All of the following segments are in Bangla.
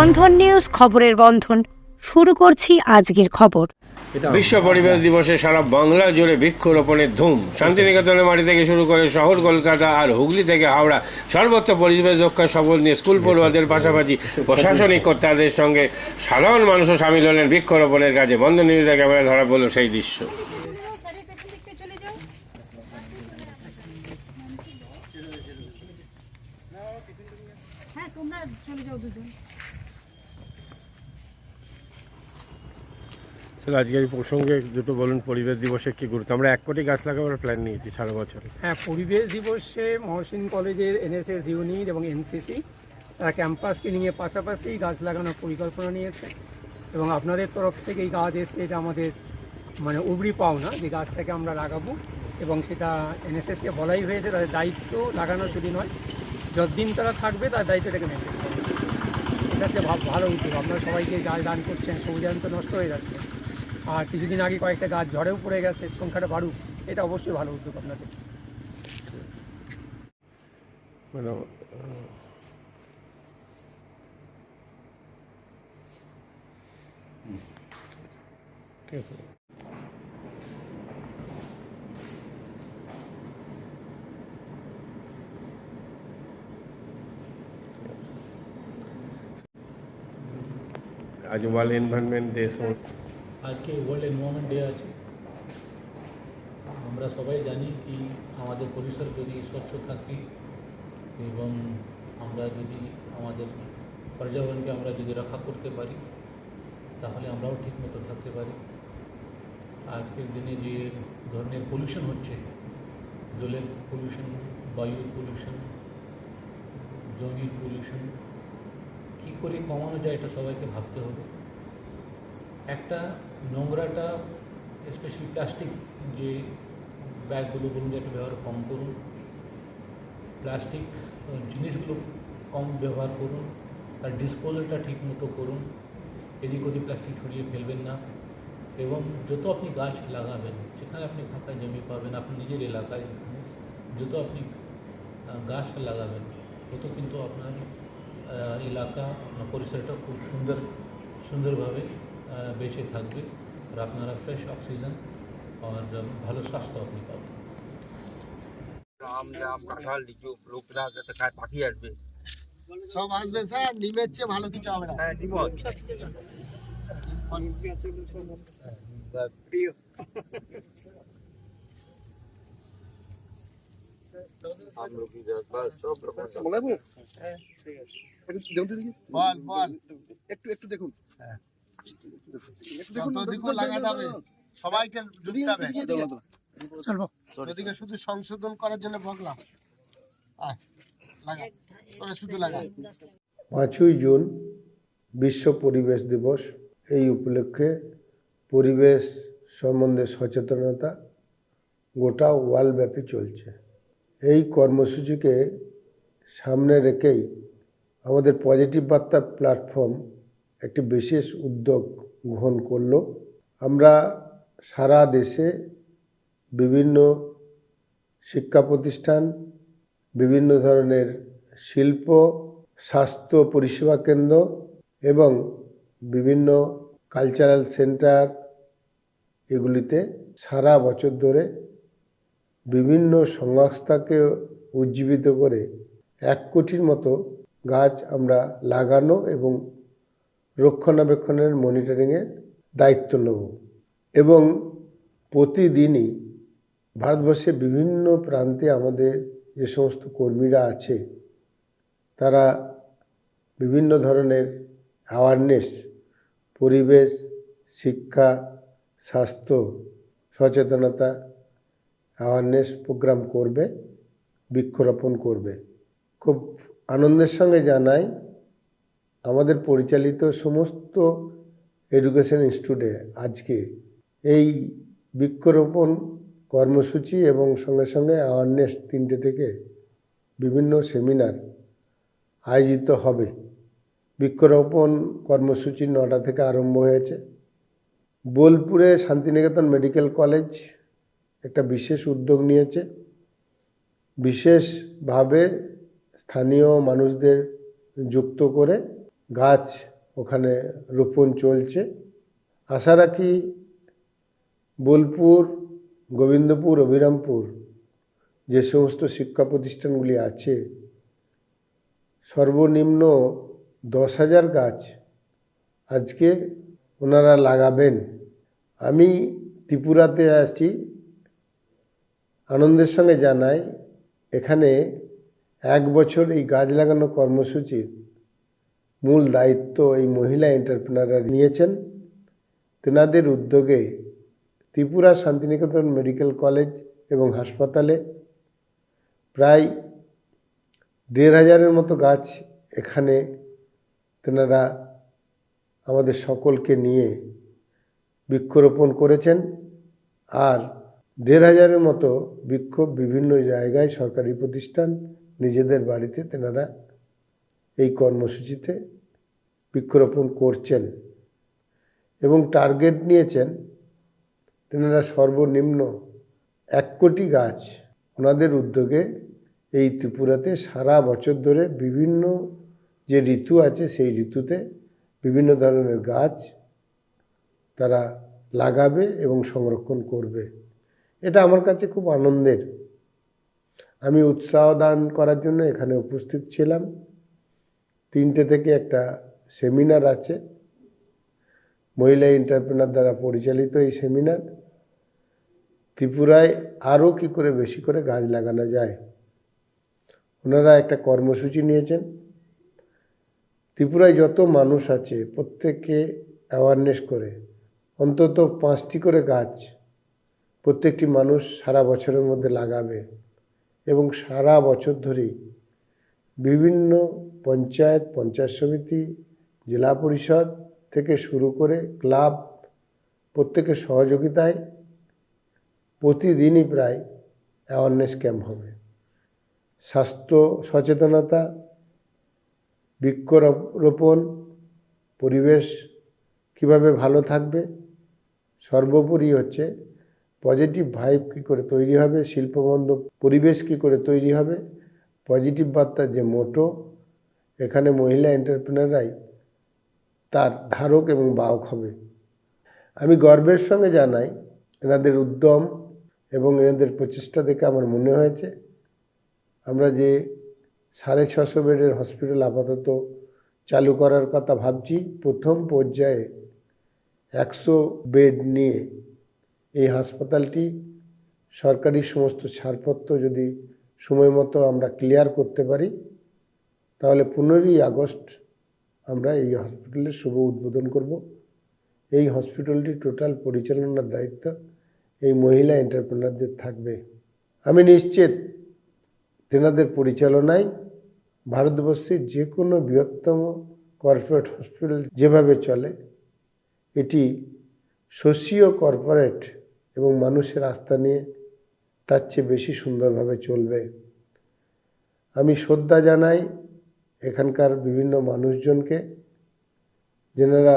বন্ধন নিউজ খবরের বন্ধন। শুরু করছি আজকের খবর। বিশ্ব পরিবেশ দিবসে সারা বাংলা জুড়ে বৃক্ষরোপণের ধুম। শান্তিনিকেতনের মাটি থেকে শুরু করে শহর, কলকাতা আর হুগলি থেকে হাওড়া সর্বত্র পরিবেশ রক্ষার শপথ নিয়ে স্কুল পড়ুয়াদের পাশাপাশি প্রশাসনিক কর্তাদের সঙ্গে সাধারণ মানুষও সামিল হলেন বৃক্ষরোপণের কাজে। বন্ধ নিউজের ক্যামেরা ধরা পড়ল সেই দৃশ্য শাড়ির পেছন দিকটা চলে যাও হ্যাঁ তোমরা চলে যাও দুজন স্যার, আজকে এই প্রসঙ্গে দুটো বলুন, পরিবেশ দিবসে কি গুরুত্ব? আমরা এক কোটি গাছ লাগাবার প্ল্যান নিয়েছি সারা বছর। হ্যাঁ পরিবেশ দিবসে মহসিন কলেজের এনএসএস ইউনিট এবং এনসিসি, তারা ক্যাম্পাস ক্লিনিংয়ের পাশাপাশি গাছ লাগানোর পরিকল্পনা নিয়েছে। এবং আপনাদের তরফ থেকে এই গাছ এসছে, এটা আমাদের মানে উবরি পাওনা, যে গাছটাকে আমরা লাগাবো। এবং সেটা এনএসএসকে বলাই হয়েছে, তাদের দায়িত্ব লাগানো শুধু নয়, যতদিন তারা থাকবে তার দায়িত্বটাকে নেবে এটা হচ্ছে ভালো উদ্যোগ। আপনারা সবাইকে গাছ দান করছেন সবুজায়ন নষ্ট হয়ে যাচ্ছে। আর কিছুদিন আগে কয়েকটা গাছ ঝড়েও পড়ে গেছে, সংখ্যাটা বাড়ুক, এটা অবশ্যই ভালো উদ্যোগ আপনাদের। মানে ঠিক আছে। আজ ওয়ার্ল্ড এনভায়রনমেন্ট ডে, সমস্ত আজকে ওয়ার্ল্ড এনভায়রনমেন্ট ডে আছে। আমরা সবাই জানি কি আমাদের পরিসর যদি স্বচ্ছ থাকে এবং আমরা যদি আমাদের পর্যাবরণকে আমরা যদি রক্ষা করতে পারি, তাহলে আমরাও ঠিকমতো থাকতে পারি। আজকের দিনে যে ধরনের পলিউশন হচ্ছে, জলের পলিউশন বায়ুর পলিউশন জমির পলিউশন কী করে কমানো যায় এটা সবাইকে ভাবতে হবে। একটা নোংরাটা স্পেশালি প্লাস্টিক যে ব্যাগগুলো বলুন যে একটু ব্যবহার কম করুন প্লাস্টিক জিনিসগুলো কম ব্যবহার করুন আর ডিসপোজালটা ঠিক মতো করুন, এদিক ওদিক প্লাস্টিক ছড়িয়ে ফেলবেন না এবং যত আপনি গাছ লাগাবেন, যেখানে আপনি ফাঁকা জমি পাবেন আপনি নিজের এলাকায় যেখানে যত আপনি গাছ লাগাবেন, তত কিন্তু আপনার এলাকা, আপনার পরিসরটা খুব সুন্দর, সুন্দরভাবে বেঁচে থাকবে আর আপনারা ফ্রেশ অক্সিজেন আর ভালো স্বাস্থ্য আপনি পাবেন। আম জাম কাঁঠাল লিচু লোকরা যাতে খায় পাখি আসবে। সব আসবে স্যার নিমের চেয়ে ভালো কিছু হবে না। হ্যাঁ বল বল। একটু একটু দেখুন। যতদিকে লাগা যাবে সবাইকে ঢুকতে হবে। ওদিকে শুধু সংশোধন করার জন্য বকলাম। আয়, লাগা। তোরা শুধু লাগা। পাঁচই জুন বিশ্ব পরিবেশ দিবস এই উপলক্ষে পরিবেশ সম্বন্ধে সচেতনতা গোটা ওয়ার্ল্ডব্যাপী চলছে। এই কর্মসূচিকে সামনে রেখেই আমাদের পজিটিভ বার্তা প্ল্যাটফর্ম একটি বিশেষ উদ্যোগ গ্রহণ করল। আমরা সারা দেশে বিভিন্ন শিক্ষা প্রতিষ্ঠান, বিভিন্ন ধরনের শিল্প, স্বাস্থ্য পরিষেবা কেন্দ্র এবং বিভিন্ন কালচারাল সেন্টার এগুলিতে সারা বছর ধরে বিভিন্ন সংস্থাকে উজ্জীবিত করে এক কোটির মতো গাছ আমরা লাগানো এবং রক্ষণাবেক্ষণের মনিটরিংয়ের দায়িত্ব নেব এবং প্রতিদিনই ভারতবর্ষের বিভিন্ন প্রান্তে আমাদের যে সমস্ত কর্মীরা আছে, তারা বিভিন্ন ধরনের অ্যাওয়ারনেস পরিবেশ, শিক্ষা, স্বাস্থ্য, সচেতনতা অ্যাওয়ারনেস প্রোগ্রাম করবে, বৃক্ষরোপণ করবে। খুব আনন্দের সঙ্গে জানাই আমাদের পরিচালিত সমস্ত এডুকেশন ইনস্টিটিউটে আজকে এই বৃক্ষরোপণ কর্মসূচি এবং সঙ্গে সঙ্গে অ্যাওয়ারনেস তিনটে থেকে বিভিন্ন সেমিনার আয়োজিত হবে। বৃক্ষরোপণ কর্মসূচি নটা থেকে আরম্ভ হয়েছে। বোলপুরে শান্তিনিকেতন মেডিকেল কলেজ একটা বিশেষ উদ্যোগ নিয়েছে। বিশেষভাবে স্থানীয় মানুষদের যুক্ত করে গাছ ওখানে রোপণ চলছে। আশা রাখি বোলপুর, গোবিন্দপুর অভিরামপুর যে সমস্ত শিক্ষা প্রতিষ্ঠানগুলি আছে, সর্বনিম্ন দশ হাজার গাছ আজকে ওনারা লাগাবেন। আমি ত্রিপুরাতে আছি। আনন্দের সঙ্গে জানাই, এখানে এক বছর এই গাছ লাগানো কর্মসূচির মূল দায়িত্ব এই মহিলা এন্টারপ্রেনাররা নিয়েছেন। তেনাদের উদ্যোগে ত্রিপুরা শান্তিনিকেতন মেডিকেল কলেজ এবং হাসপাতালে প্রায় দেড় হাজারের মতো গাছ এখানে তেনারা আমাদের সকলকে নিয়ে বৃক্ষরোপণ করেছেন আর দেড় হাজারের মতো বিক্ষোভ বিভিন্ন জায়গায় সরকারি প্রতিষ্ঠান নিজেদের বাড়িতে তেনারা এই কর্মসূচিতে বৃক্ষরোপণ করছেন এবং টার্গেট নিয়েছেন তেনারা সর্বনিম্ন এক কোটি গাছ। ওনাদের উদ্যোগে এই ত্রিপুরাতে সারা বছর ধরে বিভিন্ন যে ঋতু আছে সেই ঋতুতে বিভিন্ন ধরনের গাছ তারা লাগাবে এবং সংরক্ষণ করবে। এটা আমার কাছে খুব আনন্দের। আমি উৎসাহ দান করার জন্য এখানে উপস্থিত ছিলাম। তিনটে থেকে একটা সেমিনার আছে। মহিলা এন্টারপ্রেনার দ্বারা পরিচালিত এই সেমিনার ত্রিপুরায় আরও কী করে বেশি করে গাছ লাগানো যায়? ওনারা একটা কর্মসূচি নিয়েছেন। ত্রিপুরায় যত মানুষ আছে, প্রত্যেককে অ্যাওয়ারনেস করে। অন্তত পাঁচটি করে গাছ প্রত্যেকটি মানুষ সারা বছরের মধ্যে লাগাবে এবং সারা বছর ধরেই বিভিন্ন পঞ্চায়েত পঞ্চায়েত সমিতি, জেলা পরিষদ থেকে শুরু করে ক্লাব প্রত্যেকের সহযোগিতায় প্রতিদিনই প্রায় অ্যাওয়ারনেস ক্যাম্প হবে। স্বাস্থ্য সচেতনতা, বৃক্ষরোপণ, পরিবেশ কীভাবে ভালো থাকবে, সর্বোপরি হচ্ছে পজিটিভ ভাইব কী করে তৈরি হবে, শিল্পবন্ধ পরিবেশ কী করে তৈরি হবে পজিটিভ বার্তার যে মোটো এখানে মহিলা এন্টারপ্রেনাররাই তার ধারক এবং বাহক হবে। আমি গর্বের সঙ্গে জানাই এনাদের উদ্যম এবং এনাদের প্রচেষ্টা দেখে আমার মনে হয়েছে, আমরা যে সাড়ে ছশো বেডের হসপিটাল আপাতত চালু করার কথা ভাবছি, প্রথম পর্যায়ে একশো বেড নিয়ে এই হাসপাতালটি সরকারি সমস্ত ছাড়পত্র যদি সময় মতো আমরা ক্লিয়ার করতে পারি তাহলে পনেরোই আগস্ট আমরা এই হসপিটালের শুভ উদ্বোধন করব। এই হসপিটালটি টোটাল পরিচালনার দায়িত্ব। এই মহিলা এন্টারপ্রেনারদের থাকবে। আমি নিশ্চিত তেনাদের পরিচালনায় ভারতবর্ষের যে কোনো বৃহত্তম কর্পোরেট হসপিটাল যেভাবে চলে, এটি সোশিও কর্পোরেট এবং মানুষের আস্থা নিয়ে তার চেয়ে বেশি সুন্দরভাবে চলবে। আমি শ্রদ্ধা জানাই এখানকার বিভিন্ন মানুষজনকে, যেনারা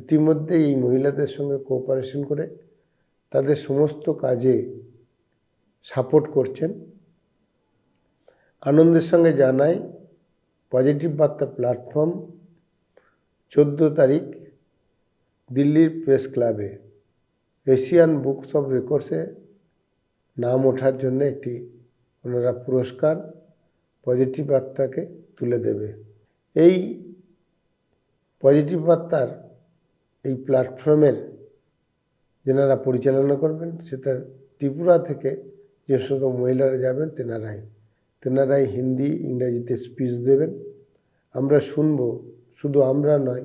ইতিমধ্যে এই মহিলাদের সঙ্গে কোঅপারেশন করে তাদের সমস্ত কাজে সাপোর্ট করছেন। আনন্দের সঙ্গে জানাই পজিটিভ বার্তা প্ল্যাটফর্ম চোদ্দ তারিখ, দিল্লির প্রেস ক্লাবে এশিয়ান বুকস অফ রেকর্ডসে নাম ওঠার জন্য একটি ওনারা পুরস্কার পজিটিভ বার্তাকে তুলে দেবে। এই পজিটিভ বার্তার এই প্ল্যাটফর্মের যেনারা পরিচালনা করবেন, সেটা ত্রিপুরা থেকে যে সমস্ত মহিলারা যাবেন, তেনারাই। তেনারাই হিন্দি, ইংরাজিতে স্পিচ দেবেন। আমরা শুনব, শুধু আমরা নয়,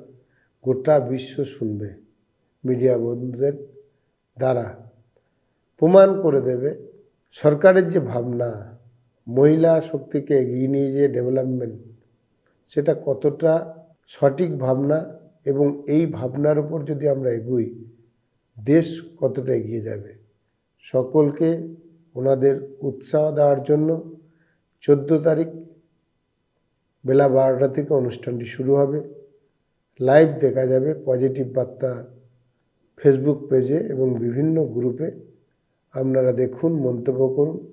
গোটা বিশ্ব শুনবে। মিডিয়া বন্ধুদের দ্বারা প্রমাণ করে দেবে সরকারের যে ভাবনা। মহিলা শক্তিকে এগিয়ে নিয়ে যে ডেভেলপমেন্ট সেটা কতটা সঠিক ভাবনা এবং এই ভাবনার উপর যদি আমরা এগুই, দেশ কতটা এগিয়ে যাবে? সকলকে ওনাদের উৎসাহ দেওয়ার জন্য চোদ্দ তারিখ বেলা বারোটা থেকে অনুষ্ঠানটি শুরু হবে। লাইভ দেখা যাবে পজিটিভ বার্তা ফেসবুক পেজে এবং বিভিন্ন গ্রুপে আপনারা দেখুন, মন্তব্য করুন।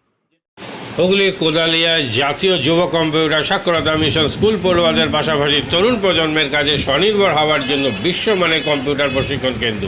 হুগলি কোদালিয়ায় জাতীয় যুব কম্পিউটার সাক্ষরতা মিশন স্কুল পড়ুয়াদের পাশাপাশি তরুণ প্রজন্মের কাজে স্বনির্ভর হওয়ার জন্য বিশ্বমানের কম্পিউটার প্রশিক্ষণ কেন্দ্র।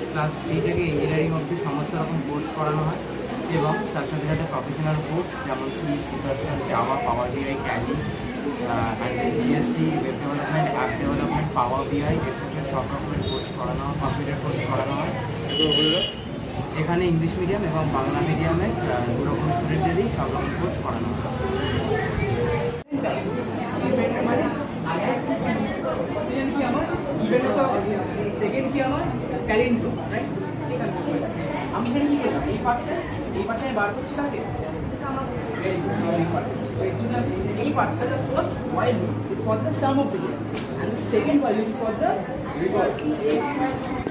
ক্লাস থ্রি থেকে ইঞ্জিনিয়ারিং অবধি সমস্ত রকম কোর্স করানো হয় এবং তার সাথে সাথে প্রফেশনাল কোর্স যেমন C C plus plus power BI and GST web development app development power BI etcetera সব রকমের কোর্স করানো হয় কম্পিউটার কোর্স করানো হয়। এখানে ইংলিশ মিডিয়াম এবং বাংলা মিডিয়ামে দু রকম স্টুডেন্টেরই সব রকম কোর্স করানো হয়। সেকেন্ড কি আমার? ট্যালেন্ট রাইট আমি এখানে কি করলাম এই পার্টটা এই পার্টটা আমি বার করছি কাকে এই পার্টটা while loop is for the sum of digits and the second loop is